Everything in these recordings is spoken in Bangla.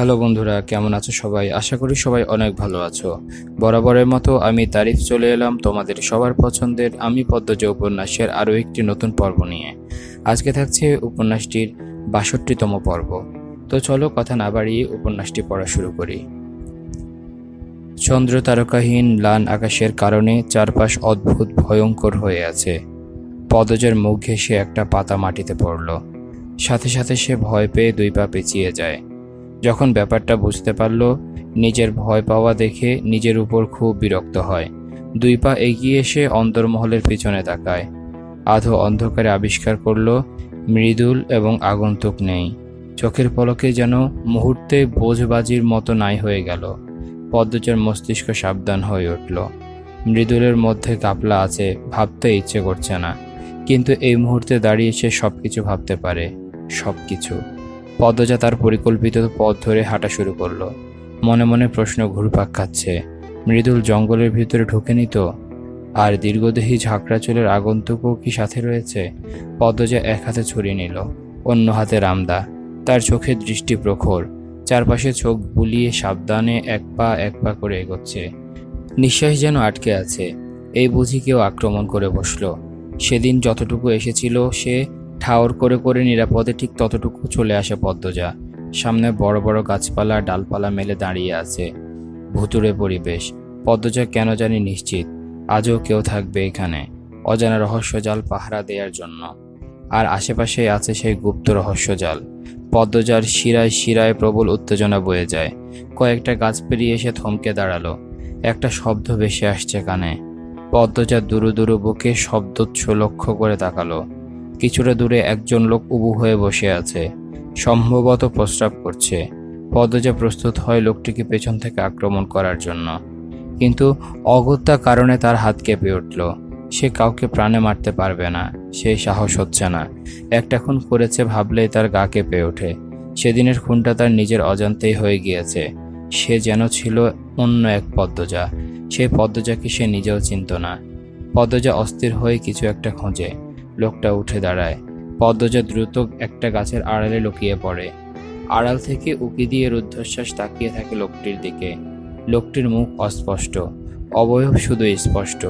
হ্যালো বন্ধুরা, কেমন আছো সবাই? আশা করি সবাই অনেক ভালো আছো। বরাবরের মতো আমি তারিফ চলে এলাম তোমাদের সবার পছন্দের আমি পদ্মজ উপন্যাসের আরও একটি নতুন পর্ব নিয়ে। আজকে থাকছে উপন্যাসটির বাষট্টিতম পর্ব। তো চলো কথা না বাড়িয়ে উপন্যাসটি পড়া শুরু করি। চন্দ্র তারকাহীন লান আকাশের কারণে চারপাশ অদ্ভুত ভয়ঙ্কর হয়ে আছে। পদজের মুখ ঘেঁষে একটা পাতা মাটিতে পড়ল। সাথে সাথে সে ভয় পেয়ে দুই পা পেঁচিয়ে যায়। যখন ব্যাপারটা বুঝতে পারল, নিজের ভয় পাওয়া দেখে নিজের উপর খুব বিরক্ত হয়। দুই পা এগিয়ে এসে অন্তর্মহলের পিছনে তাকায়। আধো অন্ধকারে আবিষ্কার করল, মৃদুল এবং আগন্তুক নেই। চোখের পলকে যেন মুহূর্তে বোঝবাজির মতো নাই হয়ে গেল। পদ্মচার মস্তিষ্ক সাবধান হয়ে উঠল। মৃদুলের মধ্যে কাপলা আছে, ভাবতে ইচ্ছে করছে না। কিন্তু এই মুহূর্তে দাঁড়িয়ে সে সব কিছু ভাবতে পারে। সব কিছু পদ্মজা তার পরিকল্পিত পথ ধরে হাঁটা শুরু করল। মনে মনে প্রশ্ন ঘুরপাক খাচ্ছে। মৃদুল জঙ্গলের ভিতরে ঢুকেনি তো? আর দীর্ঘদেহী ঝাঁকড়া চুলের আগন্তুকও কি সাথে রয়েছে? পদ্মজা এক হাতে ছড়িয়ে নিল, অন্য হাতে রামদা। তার চোখে দৃষ্টি প্রখর। চারপাশে চোখ বুলিয়ে সাবধানে এক পা এক পা করে এগোচ্ছে। নিঃশ্বাস যেন আটকে আছে। এই বুঝি কেউ আক্রমণ করে বসল। সেদিন যতটুকু এসেছিল সে ঠাওর করে করে নিরাপদে ঠিক ততটুকু চলে আসে পদ্মজা। সামনে বড় বড় গাছপালা ডালপালা মেলে দাঁড়িয়ে আছে। ভুতুরে পরিবেশ। পদ্মজা কেন জানি নিশ্চিত। আজও কেউ থাকবে এখানে। অজানা রহস্যজাল পাহারা দেওয়ার জন্য। আর আশেপাশে আছে সেই গুপ্ত রহস্যজাল। পদ্মজার শিরায় শিরায় প্রবল উত্তেজনা বয়ে যায়। কয়েকটা গাছ পেরিয়ে এসে থমকে দাঁড়াল। একটা শব্দ ভেসে আসছে কানে। পদ্মজা দুরু দুরু বুকে শব্দোচ্ছ লক্ষ্য করে তাকালো। কিছুটা দূরে একজন লোক উবু হয়ে বসে আছে। সম্ভবত প্রস্রাব করছে। পদ্মজা প্রস্তুত হয় লোকটিকে পেছন থেকে আক্রমণ করার জন্য। কিন্তু অগত্যা কারণে তার হাত কেঁপে উঠল। সে কাউকে প্রাণে মারতে পারবে না। সে সাহস হচ্ছে না। একটা খুন করেছে ভাবলেই তার গা কেঁপে ওঠে। সেদিনের খুনটা তার নিজের অজান্তেই হয়ে গিয়েছে। সে যেন ছিল অন্য এক পদ্মজা। সেই পদ্মজাকে সে নিজেও চিনত না। পদ্মজা অস্থির হয়ে কিছু একটা খোঁজে। লোকটা উঠে দাঁড়ায়। পদ্মজা দ্রুত একটা গাছের আড়ালে লুকিয়ে পড়ে। আড়াল থেকে উকি দিয়ে রুদ্ধশ্বাস তাকিয়ে থাকে লোকটির দিকে। লোকটির মুখ অস্পষ্ট, অবয়ব শুধু স্পষ্ট।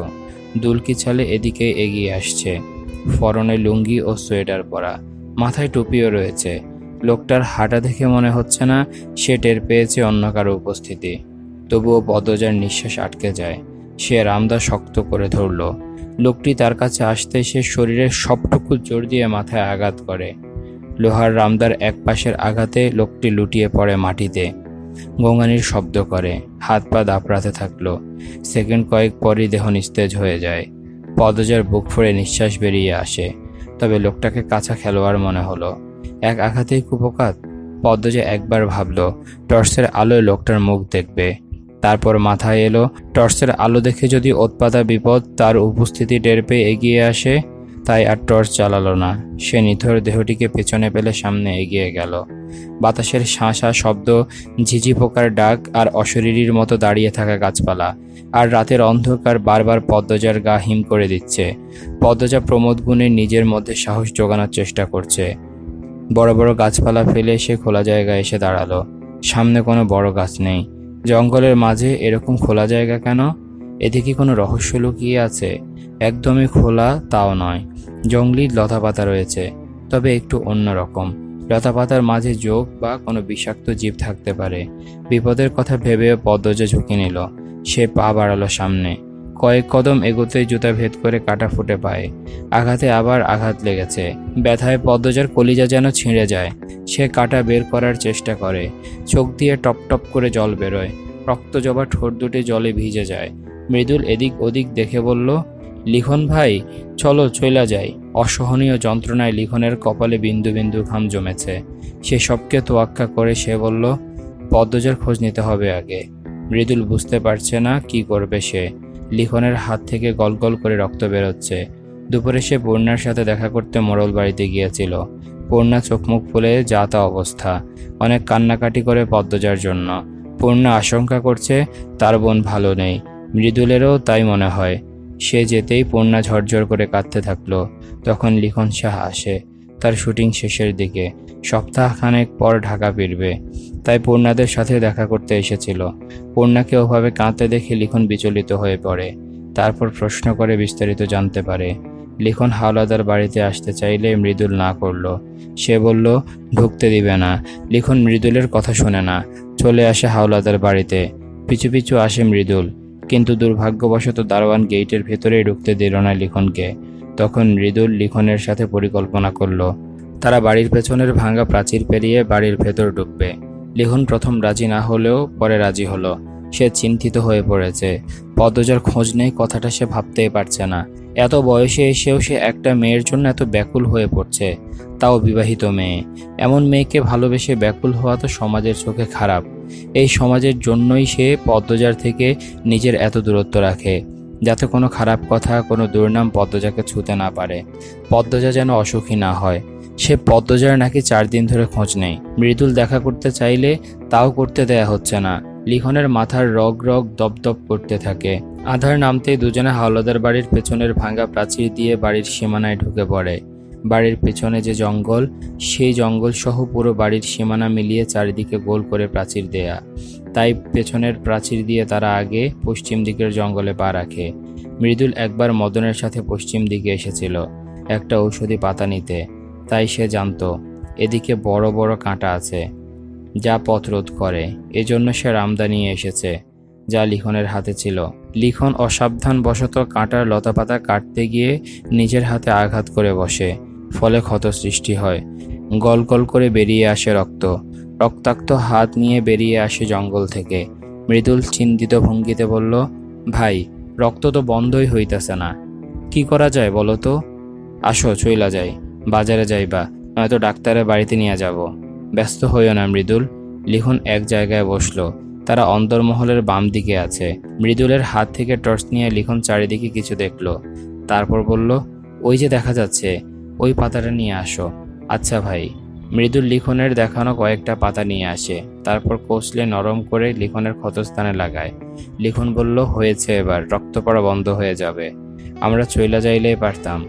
দুলকি ছালে এদিকে এগিয়ে আসছে। ফরনে লুঙ্গি ও সোয়েটার পরা, মাথায় টুপিও রয়েছে। লোকটার হাঁটা দেখে মনে হচ্ছে না সে টের পেয়েছে অন্য কারও উপস্থিতি। তবুও পদ্মজার নিঃশ্বাস আটকে যায়। সে রামদা শক্ত করে ধরল লোকটি তার কাছে আসতে সে শরীরের সবটুকু জোর দিয়ে মাথায় আঘাত করে। লোহার রামদার এক পাশের আঘাতে লোকটি লুটিয়ে পড়ে মাটিতে। গঙ্গানির শব্দ করে। হাত পা দাপড়াতে থাকল। সেকেন্ড কয়েক পরই দেহ নিস্তেজ হয়ে যায়। পদজার বুক ফোড়ে নিঃশ্বাস বেরিয়ে আসে। তবে লোকটাকে কাঁচা খেলোয়াড় মনে হলো। এক আঘাতেই কুপকাত? পদ্মজা একবার ভাবলো, টর্চের আলোয় লোকটার মুখ দেখবে। তারপর মাথায় এলো, টর্চের আলো দেখে যদি ওৎপাতা বিপদ তার উপস্থিতি টের পেয়ে এগিয়ে আসে, তাই আর টর্চ চালালো না। সে নিথর দেহটিকে পেছনে পেলে সামনে এগিয়ে গেল। বাতাসের শাঁসা শব্দ, ঝিঝি পোকার ডাক আর অশরীরীর মতো দাঁড়িয়ে থাকা গাছপালা আর রাতের অন্ধকার বারবার পদ্মজার গা হিম করে দিচ্ছে। পদ্মজা প্রমোদ গুণে নিজের মধ্যে সাহস জোগানোর চেষ্টা করছে। বড় বড় গাছপালা ফেলে সে খোলা জায়গায় এসে দাঁড়াল। সামনে কোনো বড় গাছ নেই। জঙ্গলের মাঝে এরকম খোলা জায়গা কেন? এদিকে কোনো রহস্য লুকিয়ে আছে? একদমই খোলা তাও নয়। জঙ্গলি লতাপাতা রয়েছে, তবে একটু অন্যরকম লতাপাতার মাঝে যোগ বা কোনো বিষাক্ত জীব থাকতে পারে। বিপদের কথা ভেবে পদ্মজা ঝুঁকি নিল। সে পা বাড়ালো সামনে। কয়েক কদম এগোতেই জুতা ভেদ করে কাটা ফুটে পায়। আঘাতে আবার আঘাত লেগেছে। ব্যথায় পদ্মজার কলিজা যেন ছিঁড়ে যায়। সে কাটা বের করার চেষ্টা করে। চোখ দিয়ে টপ টপ করে জল বেরোয়। রক্ত জবা ঠোঁট দুটি জলে ভিজে যায়। মৃদুল এদিক ওদিক দেখে বলল, লিখন ভাই, চলো চইলা যাই। অসহনীয় যন্ত্রণায় লিখনের কপালে বিন্দু বিন্দু ঘাম জমেছে। সে সবকে তোয়াক্কা করে সে বলল, পদ্মজার খোঁজ নিতে হবে আগে। মৃদুল বুঝতে পারছে না কি করবে সে। লিখনের হাত থেকে গলগল করে রক্ত বেরোচ্ছে। দুপুরে সে বন্যার সাথে দেখা করতে মোড়ল বাড়িতে গিয়েছিল। পূর্ণা চোখ মুখ ফুলে যা তা অবস্থা। অনেক কান্নাকাটি করে পদ্মজার জন্য। পূর্ণা আশঙ্কা করছে, তার বোন ভালো নেই। মৃদুলেরও তাই মনে হয়। সে যেতেই পূর্ণা ঝরঝর করে কাঁদতে থাকল। তখন লিখন শাহ আসে, তার শুটিং শেষের দিকে। সপ্তাহখানেক পর ঢাকা ফিরবে। তাই পূর্ণাদের সাথে দেখা করতে এসেছিল। পূর্ণাকে ওভাবে কাঁদতে দেখে লিখন বিচলিত হয়ে পড়ে। তারপর প্রশ্ন করে বিস্তারিত জানতে পারে। লিখন হাওলাদার বাড়িতে আসতে চাইলে মৃদুল না করল। সে বলল, ঢুকতে দিবে না। লিখন মৃদুলের কথা শোনে না। চলে আসে হাওলাদার বাড়িতে। পিছু পিছু আসে মৃদুল। কিন্তু দুর্ভাগ্যবশত দারোয়ান গেইটের ভেতরেই ঢুকতে দিল না লিখনকে। তখন মৃদুল লিখনের সাথে পরিকল্পনা করল। তারা বাড়ির পেছনের ভাঙা প্রাচীর পেরিয়ে বাড়ির ভেতর ঢুকবে। লিখন প্রথম রাজি না হলেও পরে রাজি হলো। সে চিন্তিত হয়ে পড়েছে। পদ্মজার খোঁজ নেই কথাটা সে ভাবতেই পারছে না। এত বয়সে এসেও সে একটা মেয়ের জন্য এত ব্যাকুল হয়ে পড়ছে, তাও বিবাহিত মেয়ে। এমন মেয়েকে ভালোবেসে ব্যাকুল হওয়া তো সমাজের চোখে খারাপ। এই সমাজের জন্যই সে পদ্মজার থেকে নিজের এত দূরত্ব রাখে, যাতে কোনো খারাপ কথা, কোনো দুর্নাম পদ্মজাকে ছুতে না পারে। পদ্মজা যেন অসুখী না হয়। সে পদ্মজার নাকি চার দিন ধরে খোঁজ নেই। মৃদুল দেখা করতে চাইলে তাও করতে দেয়া হচ্ছে না। লিখনের মাথার রগ রগ দপদপ করতে থাকে। আধার নামতেই দুজনে হাওলাদার বাড়ির পেছনের ভাঙা প্রাচীর দিয়ে বাড়ির সীমানায় ঢুকে পড়ে। বাড়ির পেছনে যে জঙ্গল, সেই জঙ্গল সহ পুরো বাড়ির সীমানা মিলিয়ে চারিদিকে গোল করে প্রাচীর দেয়া। তাই পেছনের প্রাচীর দিয়ে তারা আগে পশ্চিম দিকের জঙ্গলে পা রাখে। মৃদুল একবার মদনের সাথে পশ্চিম দিকে এসেছিল, একটা ঔষধি পাতা নিতে। তাই সে জানতো, এদিকে বড় বড় কাঁটা আছে। যা পথ রোধ করে। এজন্য সে রামদা নিয়ে এসেছে, যা লিখনের হাতে ছিল। লিখন অসাবধানবশত কাঁটার লতাপাতা কাটতে গিয়ে নিজের হাতে আঘাত করে বসে, ফলে ক্ষত সৃষ্টি হয়। গল গল করে বেরিয়ে আসে রক্ত। রক্তাক্ত হাত নিয়ে বেরিয়ে আসে জঙ্গল থেকে। মৃদুল চিন্তিত ভঙ্গিতে বলল, ভাই, রক্ত তো বন্ধই হইতেছে না। কি করা যায় বলো তো? আসো, চইলা যাই। বাজারে যাইবা, নয়তো ডাক্তারের বাড়িতে নিয়ে যাব। ব্যস্ত হইও না মৃদুল। লিখন এক জায়গায় বসল। তারা অন্দরমহলের বাম দিকে আছে। মৃদুলের হাত থেকে টর্চ নিয়ে লিখন চারিদিকে কিছু দেখল। তারপর বলল, ওই যে দেখা যাচ্ছে, ওই পাতাটা নিয়ে আসো। আচ্ছা ভাই। মৃদুল লিখনের দেখানো কয়েকটা পাতা নিয়ে আসে। তারপর কষলে নরম করে লিখনের ক্ষতস্থানে লাগায়। লিখন বলল, হয়েছে এবার, রক্ত পড়া বন্ধ হয়ে যাবে। আমরা চইলা যাইলেই পারতাম।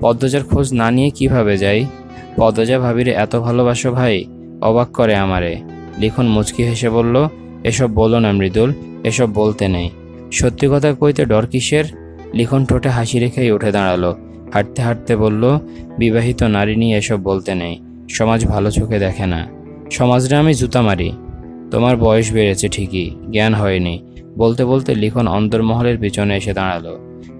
পদ্মজার খোঁজ না নিয়ে কীভাবে যাই? পদ্মজা ভাবিরে, এত ভালোবাসো ভাই? অবাক করে আমারে। লিখন মুচকি হেসে বলল, এসব বলো না মৃদুল, এসব বলতে নেই। সত্যি কথা কইতে ডর কিসের? লিখন ঠোঁটে হাসি রেখেই উঠে দাঁড়াল। হাঁটতে হাঁটতে বলল, বিবাহিত নারী নিয়ে এসব বলতে নেই। সমাজ ভালো চোখে দেখে না। সমাজটা আমি জুতা মারি। তোমার বয়স বেড়েছে ঠিকই, জ্ঞান হয়নি। বলতে বলতে লিখন অন্তর্মহলের পিছনে এসে দাঁড়াল।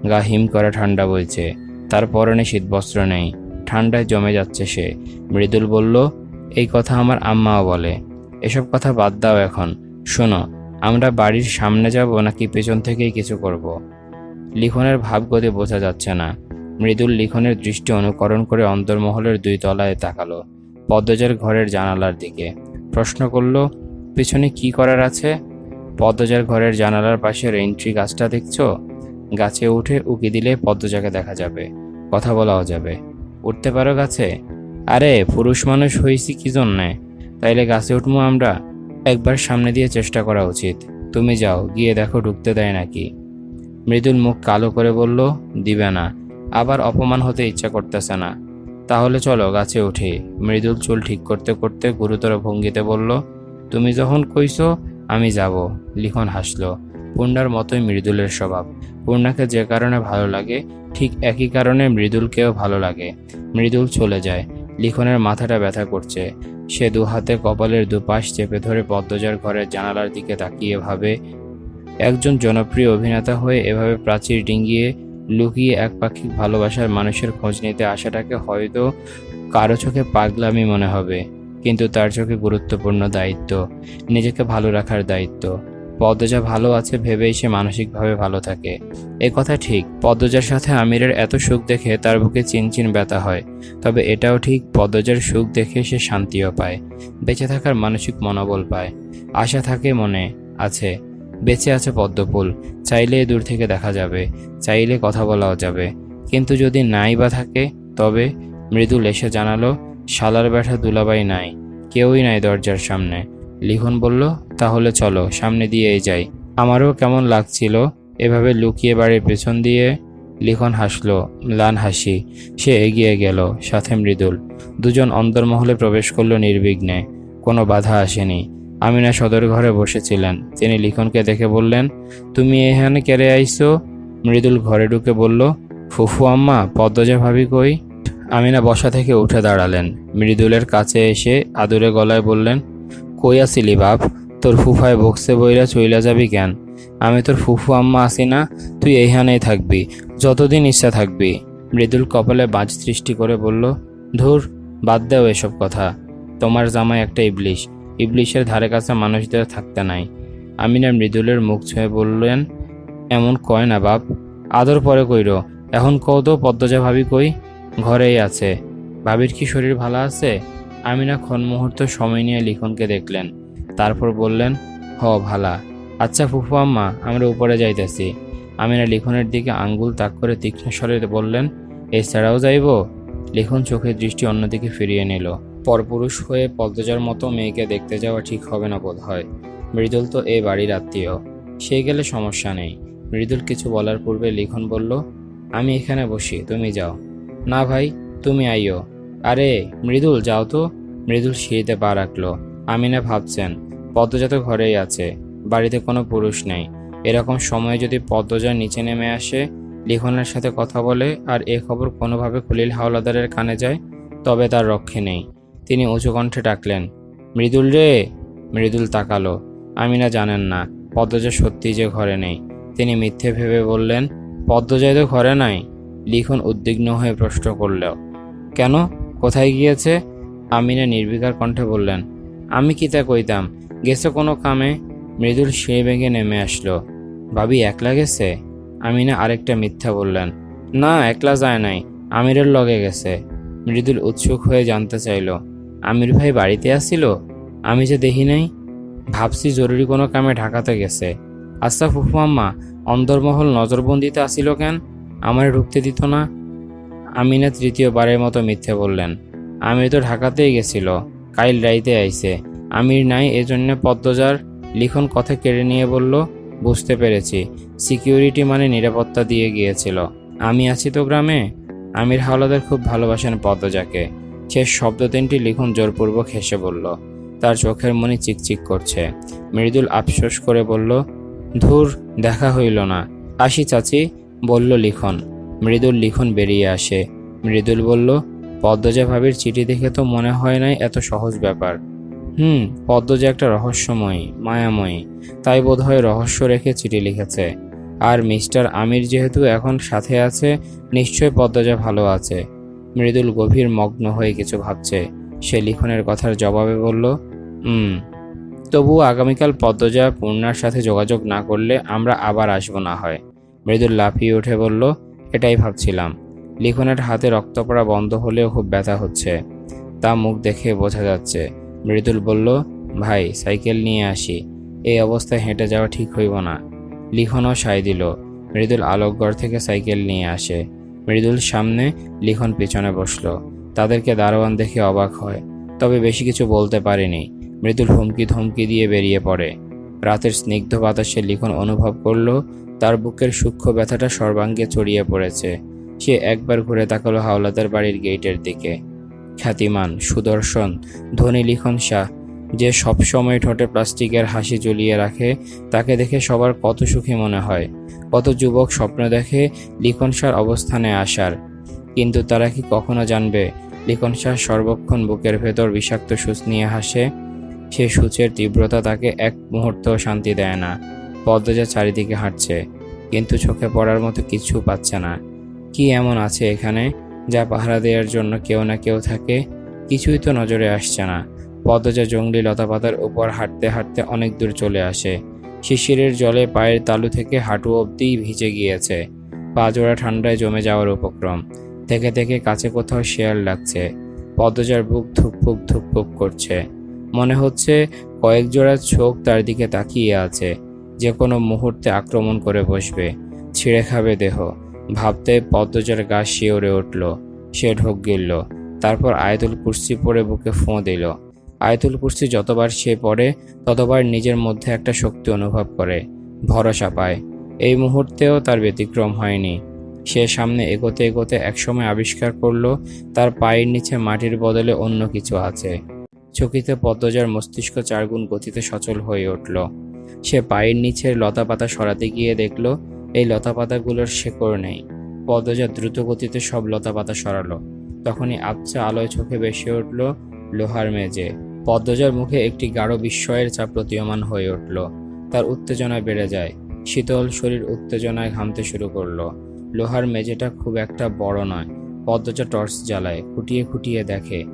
গা হিম করা ঠান্ডা বইছে। তার পরনে শীতবস্ত্র নেই। ঠান্ডায় জমে যাচ্ছে সে। মৃদুল বলল এই কথা আমার আম্মাও বলে। এসব কথা বাদ দাও এখন। শোনো, আমরা বাড়ির সামনে যাব নাকি পেছন থেকেই কিছু করব। লিখনের ভাবগতি বোঝা যাচ্ছে না। মৃদুল লিখনের দৃষ্টি অনুকরণ করে অন্তর্মহলের দুই তলায় তাকালো, পদ্মজার ঘরের জানালার দিকে। প্রশ্ন করল, পিছনে কি করার আছে? পদ্মজার ঘরের জানালার পাশের এন্ট্রি গাছটা দেখছ? গাছে উঠে উকি দিলে পদ্মজাকে দেখা যাবে। কথা বলাও যাবে। উঠতে পারো গাছে? আরে, পুরুষ মানুষ হয়েছি কি জন্যে? তাইলে গাছে উঠবো আমরা। একবার সামনে দিয়ে চেষ্টা করা উচিত। তুমি যাও, গিয়ে দেখো ঢুকতে দেয় নাকি। মৃদুল মুখ কালো করে বলল, দিবে না। আবার অপমান হতে ইচ্ছা করতেছে না। তাহলে চলো, গাছে উঠি। মৃদুল চুল ঠিক করতে করতে গুরুতর ভঙ্গিতে বলল, তুমি যখন কইছো, আমি যাব। লিখন হাসলো। পূর্ণার মতোই মৃদুলের স্বভাব। পূর্ণাকে যে কারণে ভালো লাগে, ঠিক একই কারণে মৃদুলকেও ভালো লাগে। মৃদুল চলে যায়। লিখনের মাথাটা ব্যথা করছে। সে দু হাতে কপালের দুপাশ চেপে ধরে পদ্মজার ঘরের জানালার দিকে তাকিয়ে ভাবে, একজন জনপ্রিয় অভিনেতা হয়ে এভাবে প্রাচীর ডিঙ্গিয়ে লুকিয়ে একপাক্ষিক ভালোবাসার মানুষের খোঁজ নিতে আসাটাকে হয়তো কারও চোখে পাগলামি মনে হবে। কিন্তু তার চোখে গুরুত্বপূর্ণ দায়িত্ব, নিজেকে ভালো রাখার দায়িত্ব। পদ্মজা ভালো আছে ভেবেই সে মানসিকভাবে ভালো থাকে। এ কথা ঠিক, পদ্মজার সাথে আমিরের এত সুখ দেখে তার বুকে চিনচিন ব্যথা হয়। তবে এটাও ঠিক, পদ্মজার সুখ দেখে সে শান্তিও পায়, বেঁচে থাকার মানসিক মনোবল পায়। আশা থাকে মনে আছে, বেঁচে আছে পদ্মফুল, চাইলে দূর থেকে দেখা যাবে, চাইলে কথা বলাও যাবে। কিন্তু যদি নাই বা থাকে, তবে মৃদুল এসে জানালো, শালার ব্যাঠা দুলাবাই নাই, কেউই নাই দরজার সামনে। লিখন বলল, তাহলে চলো, সামনে দিয়েই যাই। আমারও কেমন লাগছিল এভাবে লুকিয়ে বাড়ির পেছন দিয়ে? লিখন হাসল, ম্লান হাসি। সে এগিয়ে গেল, সাথে মৃদুল। দুজন অন্দরমহলে প্রবেশ করল নির্বিঘ্নে। কোনো বাধা আসেনি। আমিনা সদর ঘরে বসেছিলেন। তিনি লিখনকে দেখে বললেন, তুমি এখানে কেড়ে আইছো? মৃদুল ঘরে ঢুকে বলল, ফুফু আম্মা, পদ্মজা ভাবি কই? আমিনা বসা থেকে উঠে দাঁড়ালেন। মৃদুলের কাছে এসে আদুরে গলায় বললেন কই আসিলি বাপ? তোর ফুফায় বক্সে বইরা চইলা যাবি কেন? আমি তোর ফুফু আম্মা আসি না, তুই এইখানেই থাকবি, যতদিন ইচ্ছা থাকবি। মৃদুল কপালে বাজ সৃষ্টি করে বলল, ধুর, বাদ দেও এসব কথা। তোমার জামাই একটা ইবলিশ, ইবলিশের ধারে কাছে মানুষদের থাকতে নাই। আমিনা মৃদুলের মুখ ছুঁয়ে বললেন, এমন কয় না বাপ, আদর পরে কইর, এখন কও তো পদ্মজা ভাবি কই? ঘরেই আছে। ভাবির কি শরীর ভালো আছে? আমিনা ক্ষণ মুহূর্ত সময় নিয়ে লিখনকে দেখলেন। তারপর বললেন, হ, ভালা। আচ্ছা ফুফু আম্মা, আমরা উপরে যাইতেছি। আমিনা লিখনের দিকে আঙ্গুল তাক করে তীক্ষ্ণ স্বরে বললেন, এছাড়াও যাইব? লিখন চোখের দৃষ্টি অন্যদিকে ফিরিয়ে নিল। পরপুরুষ হয়ে পদ্মজার মতো মেয়েকে দেখতে যাওয়া ঠিক হবে না বোধ হয় মৃদুল তো এ বাড়ির আত্মীয়। সে গেলে সমস্যা নেই। মৃদুল কিছু বলার পূর্বে লিখন বলল, আমি এখানে বসি, তুমি যাও। না ভাই, তুমি আইও আরে, মৃদুল, যাও তো। মৃদুল সিঁড়িতে পা রাখল। আমিনা ভাবছেন পদ্মজা তো ঘরেই আছে, বাড়িতে কোনো পুরুষ নেই। এরকম সময়ে যদি পদ্মজা নিচে নেমে আসে, লিখনের সাথে কথা বলে আর এ খবর কোনোভাবে খলিল হাওলাদারের কানে যায়, তবে তার রক্ষে নেই। তিনি উঁচু কণ্ঠে ডাকলেন, মৃদুল রে! মৃদুল তাকালো। আমিনা জানেন না, পদ্মজা সত্যি যে ঘরে নেই। তিনি মিথ্যে ভেবে বললেন পদ্মজয় তো ঘরে নাই? লিখন উদ্বিগ্ন হয়ে প্রশ্ন করল, কেন? কোথায় গিয়েছে? আমিনা নির্বিকার কণ্ঠে বললেন, আমি কি তা কইতাম? গেছে কোনো কামে? মৃদুল সিঁড়ি ভেঙে নেমে আসলো। ভাবি, একলা গেছে? আমিনা আরেকটা মিথ্যা বললেন, না, একলা যায় নাই, আমিরের লগে গেছে। মৃদুল উৎসুক হয়ে জানতে চাইল, আমির ভাই বাড়িতে আসছিল আমি যে দেখি নাই? ভাবছি জরুরি কোনো কামে ঢাকাতে গেছে। আচ্ছা ফুফু আম্মা অন্দরমহল নজরবন্দিতে আসিল কেন? আমার ঢুকতে দিত না? আমিনা তৃতীয়বারের মতো মিথ্যে বললেন আমির তো ঢাকাতেই গেছিল কাইল রাইতে আইছে। আমির নাই, এজন্য পদ্মজার লিখন কথা কেড়ে নিয়ে বলল, বুঝতে পেরেছি, সিকিউরিটি মানে নিরাপত্তা দিয়ে গিয়েছিল। আমি আছি তো গ্রামে? আমির হাওলাদার খুব ভালোবাসেন পদ্মজাকে। শেষ শব্দ তিনটি লিখন জোরপূর্বক হেসে বলল, তার চোখের মনি চিকচিক করছে। মৃদুল আফসোস করে বলল, ধুর, দেখা হইল না। আসি চাচি, বলল লিখন। মৃদুল লিখন বেরিয়ে আসে। মৃদুল বলল পদ্মজা ভাবির চিঠি দেখে তো মনে হয় নাই এত সহজ ব্যাপার। হুম, পদ্মজা একটা রহস্যময়ী, মায়াময়ী, তাই বোধহয় রহস্য রেখে চিঠি লিখেছে। আর মিস্টার আমির যেহেতু এখন সাথে আছে, নিশ্চয় পদ্মজা ভালো আছে। মৃদুল গভীর মগ্ন হয়ে কিছু ভাবছে। সে লিখনের কথার জবাবে বলল হুম তবুও আগামীকাল পদ্মজা পূর্ণার সাথে যোগাযোগ না করলে আমরা আবার আসব না হয়। মৃদুল লাফিয়ে উঠে বলল, এটাই ভাবছিলাম। লিখনের হাতে রক্ত পড়া বন্ধ হলেও খুব ব্যথা হচ্ছে। তা মুখ দেখে বোঝা যাচ্ছে। মৃদুল বলল, ভাই, সাইকেল নিয়ে আসি। এই অবস্থায় হেঁটে যাওয়া ঠিক হইব না। লিখনও সায় দিল। মৃদুল আলোকগড় থেকে সাইকেল নিয়ে আসে। মৃদুল সামনে লিখন পিছনে বসল। তাদেরকে দারোয়ান দেখে অবাক হয়। তবে বেশি কিছু বলতে পারেনি। মৃদুল হুমকি ধমকি দিয়ে বেরিয়ে পড়ে। রাতের স্নিগ্ধ বাতাসে লিখন অনুভব করল, তার বুকের সূক্ষ্ম ব্যথাটা সর্বাঙ্গে ছড়িয়ে পড়েছে। সে একবার ঘুরে তাকালো হাওলাদার বাড়ির গেটের দিকে। খ্যাতিমান, সুদর্শন, ধনী লিখন শাহ, যে সবসময় ঠোঁটে প্লাস্টিকের হাসি ঝুলিয়ে রাখে, তাকে দেখে সবার কত সুখী মনে হয়, কত যুবক স্বপ্ন দেখে লিখন শাহর অবস্থানে আসার। কিন্তু তারা কি কখনো জানবে, লিখন শাহ সর্বক্ষণ বুকের ভেতর বিষাক্ত সূচ নিয়ে হাসে? সে সূচের তীব্রতা তাকে এক মুহূর্তও শান্তি দেয় না, পদ্মজা চারিদিকে হাঁটছে, কিন্তু চোখে পড়ার মতো কিছু পাচ্ছে না। কি এমন আছে এখানে, যা পাহারা দেওয়ার জন্য কেউ না কেউ থাকে? কিছুই তো নজরে আসছে না। পদ্মজা জঙ্গলি লতাপাতার উপর হাঁটতে হাঁটতে অনেক দূর চলে আসে। শিশিরের জলে পায়ের তালু থেকে হাঁটু অবধিই ভিজে গিয়েছে। পা জোড়া ঠান্ডায় জমে যাওয়ার উপক্রম। থেকে থেকে কাছে কোথাও শেয়াল লাগছে। পদ্মজার বুক ধুকপুক ধুকপুক করছে। মনে হচ্ছে কয়েক জোড়া চোখ তার দিকে তাকিয়ে আছে। যে কোনো মুহূর্তে আক্রমণ করে বসবে। ছিঁড়ে খাবে দেহ। ভাবতে পদ্মজার গা শিওরে উঠল। সে ঢোক গিলল। তারপর আয়তুল কুর্সি পরে বুকে ফোঁ দিল। আয়তুল কুর্সি যতবার সে পড়ে, ততবার নিজের মধ্যে একটা শক্তি অনুভব করে, ভরসা পায়। এই মুহূর্তেও তার ব্যতিক্রম হয়নি। সে সামনে এগোতে এগোতে একসময় আবিষ্কার করল, তার পায়ের নিচে মাটির বদলে অন্য কিছু আছে। চকিতে পদ্মজার মস্তিষ্ক চারগুণ গতিতে সচল হয়ে উঠল। সে পায়ের নিচের লতাপাতা সরাতে গিয়ে দেখল এই লতাপাতাগুলোর শেকড় নেই। পদ্মজা দ্রুত গতিতে সব লতাপাতা সরালো। তখনই আবছা আলোয় চোখে ভেসে উঠল লোহার মেজে পদ্মজার মুখে একটি গাঢ় বিস্ময়ের চাপ প্রতীয়মান হয়ে উঠল। তার উত্তেজনা বেড়ে যায়। শীতল শরীর উত্তেজনায় ঘামতে শুরু করল। লোহার মেঝেটা খুব একটা বড় নয়। পদ্মজা টর্চ জ্বালায়, খুঁটিয়ে খুঁটিয়ে দেখে।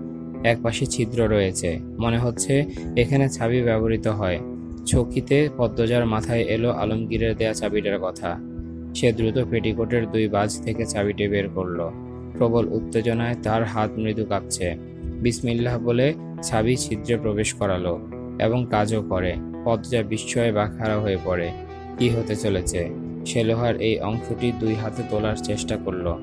এক পাশে ছিদ্র রয়েছে। মনে হচ্ছে এখানে ছাবি ব্যবহৃত হয়। চকিতে পদ্মজার মাথায় এলো আলমগীরের দেয়া চাবিটার কথা। সে দ্রুত পেটিকোটের দুই বাজ থেকে চাবিটি বের করল। প্রবল উত্তেজনায় তার হাত মৃদু কাঁপছে। বিসমিল্লাহ বলে চাবি ছিদ্রে প্রবেশ করালো এবং কাজও করে। পদ্মজা বিস্ময়ে বাখারা হয়ে পড়ে। কি হতে চলেছে? সে লোহার এই অংশটি দুই হাতে তোলার চেষ্টা করল।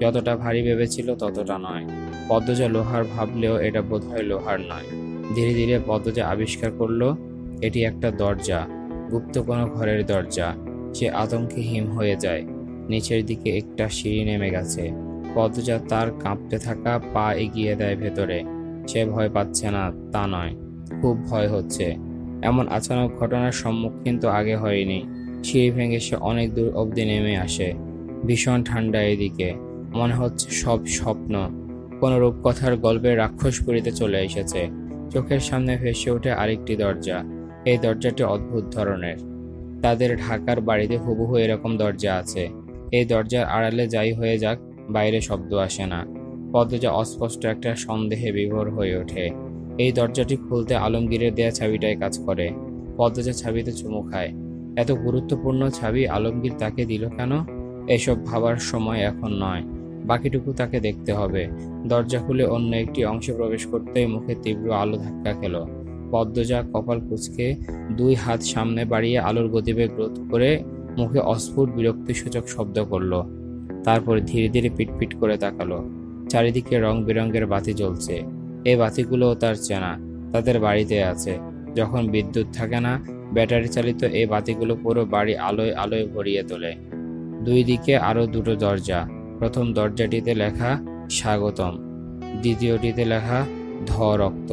যতটা ভারী ভেবেছিল ততটা নয়। পদ্মজা লোহার ভাবলেও এটা বোধহয় লোহার নয়। ধীরে ধীরে পদ্মজা আবিষ্কার করল এটি একটা দরজা, গুপ্ত কোনো ঘরের দরজা। সে আতঙ্কে হিম হয়ে যায়। নিচের দিকে একটা সিঁড়ি নেমে গেছে। পদ্মজা তার কাঁপতে থাকা পা এগিয়ে দেয় ভেতরে। সে ভয় পাচ্ছে না, তা নয়। খুব ভয় হচ্ছে। এমন আচানক ঘটনার সম্মুখীন তো আগে হয়নি। সিঁড়ি ভেঙে সে অনেক দূর অবধি নেমে আসে। ভীষণ ঠান্ডা এদিকে। মনে হচ্ছে সব স্বপ্ন। কোনো রূপকথার গল্পের রাক্ষসপুরীতে চলে এসেছে। চোখের সামনে ভেসে ওঠে আরেকটি দরজা। এই দরজাটি অদ্ভুত ধরনের। তাদের ঢাকার বাড়িতে হুবহু এরকম দরজা আছে। এই দরজার আড়ালে যাই হয়ে যাক, বাইরে শব্দ আসে না। পদ্মজা অস্পষ্ট একটা সন্দেহে বিভোর হয়ে ওঠে। এই দরজাটি খুলতে আলমগীরের দেয়া ছাবিটাই কাজ করে। পদ্মজা ছাবিতে চুমু খায়। এত গুরুত্বপূর্ণ ছাবি আলমগীর তাকে দিল কেন? এসব ভাবার সময় এখন নয়। বাকিটুকু তাকে দেখতে হবে। দরজা খুলে অন্য একটি অংশে প্রবেশ করতেই মুখে তীব্র আলো ধাক্কা খেল। পদ্মজা কপাল কুচকে দুই হাত সামনে বাড়িয়ে আলোর গতিবেগ রোধ করে মুখে অস্ফুট বিরক্তিসূচক শব্দ করল। তারপর ধীরে ধীরে পিটপিট করে তাকালো। চারিদিকে রং বেরঙের বাতি জ্বলছে। এই বাতিগুলোও তার চেনা, তাদের বাড়িতে আছে। যখন বিদ্যুৎ থাকে না, ব্যাটারি চালিত এই বাতিগুলো পুরো বাড়ি আলোয় আলোয় ভরিয়ে তোলে। দুই দিকে আরও দুটো দরজা। প্রথম দরজাটিতে লেখা, স্বাগতম। দ্বিতীয়টিতে লেখা ধ রক্ত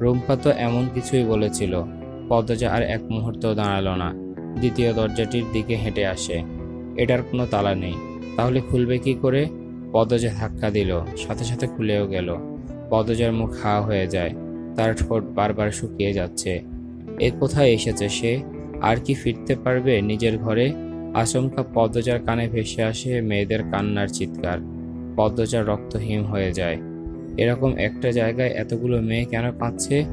রুম্পা তো এমন কিছুই বলেছিল। পদ্মজা আর এক মুহূর্ত দাঁড়াল না। দ্বিতীয় দরজাটির দিকে হেঁটে আসে। এটার কোনো তালা নেই। তাহলে খুলবে কি করে? পদ্মজা ধাক্কা দিল, সাথে সাথে খুলেও গেল। পদ্মজার মুখ হাওয়া হয়ে যায়। তার ঠোঁট বারবার শুকিয়ে যাচ্ছে। এ কোথায় এসেছে সে? আর কি ফিরতে পারবে নিজের ঘরে? আচমকা পদ্মজার কানে ভেসে আসে মেয়েদের কান্নার চিৎকার। পদ্মজার রক্তহীন হয়ে যায়। এরকম একটা জায়গায় এতগুলো মেয়ে কেন কাঁদছে?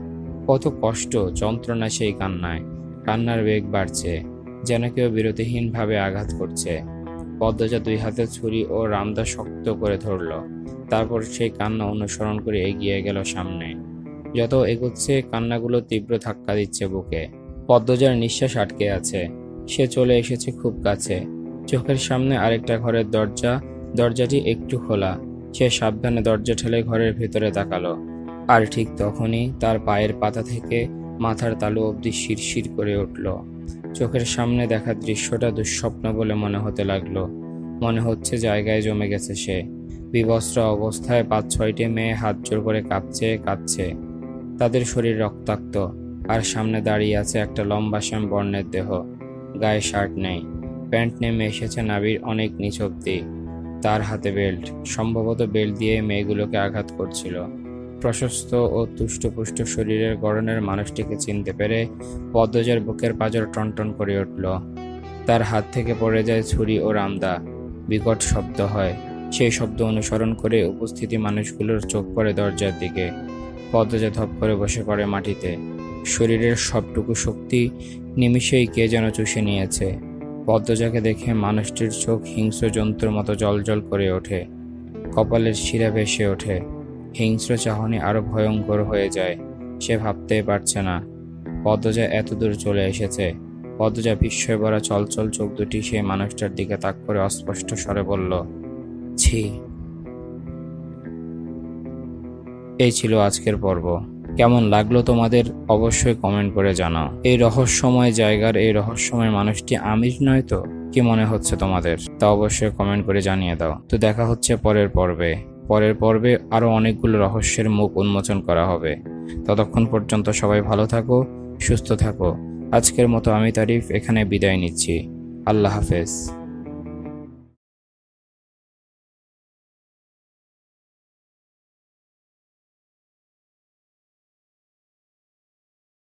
কত কষ্ট, যন্ত্রণা সেই কান্নায়। কান্নার বেগ বাড়ছে, যেন কেউ বিরতিহীনভাবে আঘাত করছে। পদ্মজা দুই হাতে ছুরি ও রামদা শক্ত করে ধরল। তারপর সেই কান্না অনুসরণ করে এগিয়ে গেল সামনে। যত এগোচ্ছে, কান্নাগুলো তীব্র ধাক্কা দিচ্ছে বুকে। পদ্মজার নিঃশ্বাস আটকে আছে। সে চলে এসেছে খুব কাছে। চোখের সামনে আরেকটা ঘরের দরজা। দরজাটি একটু খোলা। সে সাবধানে দরজা ঠেলে ঘরের ভেতরে তাকালো। আর ঠিক তখনই তার পায়ের পাতা থেকে মাথার তালু অবধি শিরশির করে উঠল। চোখের সামনে দেখা দৃশ্যটা দুঃস্বপ্ন বলে মনে হতে লাগল। মনে হচ্ছে জায়গায় জমে গেছে সে। বিবস্ত্র অবস্থায় পাঁচ ছয়টি মেয়ে হাত জোর করে কাঁপছে কাঁদছে তাদের শরীর রক্তাক্ত, আর সামনে দাঁড়িয়ে আছে একটা লম্বা শ্যাম বর্ণের দেহ। গায়ে শার্ট নেই। প্যান্ট নেমে এসেছে নাবির অনেক নিচ অব্দি তার হাতে বেল্ট, সম্ভবত বেল্ট দিয়ে মেয়েগুলোকে আঘাত করছিল। প্রশস্ত ও তুষ্টপুষ্ট শরীরের গড়নের মানুষটিকে চিনতে পেরে পদ্মজার বুকের পাজর টনটন করে উঠল। তার হাত থেকে পড়ে যায় ছুরি ও রামদা। বিকট শব্দ হয়। সেই শব্দ অনুসরণ করে উপস্থিতি মানুষগুলোর চোখ পড়ে দরজার দিকে। পদ্মজা ধপ করে বসে পড়ে মাটিতে। শরীরের সবটুকু শক্তি নিমিষেই কে যেন চুষে নিয়েছে। পদ্মজাকে দেখে মানুষটির চোখ হিংস্র জন্তুর মতো জলজল করে ওঠে। কপালের শিরা ভেসে ওঠে। হিংস্র চাহনি আরও ভয়ঙ্কর হয়ে যায়। সে ভাবতেই পারছে না। পদ্মজা এত দূর চলে এসেছে। পদ্মজা বিস্ময় ভরা চলচল চোখ দুটি সেই মানুষটার দিকে তাক করে অস্পষ্ট স্বরে বলল, ছি। এই ছিল আজকের পর্ব। কেমন লাগল তোমাদের অবশ্যই কমেন্ট করে জানাও। এই রহস্যময় জায়গার, এই রহস্যময় মানুষটি আমির নয় তো? কি মনে হচ্ছে তোমাদের? তা অবশ্যই কমেন্ট করে জানিয়ে দাও। তো দেখা হচ্ছে পরের পর্বে। পরের পর্বে আরও অনেকগুলো রহস্যের মুখ উন্মোচন করা হবে। ততক্ষণ পর্যন্ত সবাই ভালো থাকো, সুস্থ থাকো। আজকের মতো আমি তারিফ, এখানে বিদায় নিচ্ছি। আল্লাহ হাফেজ।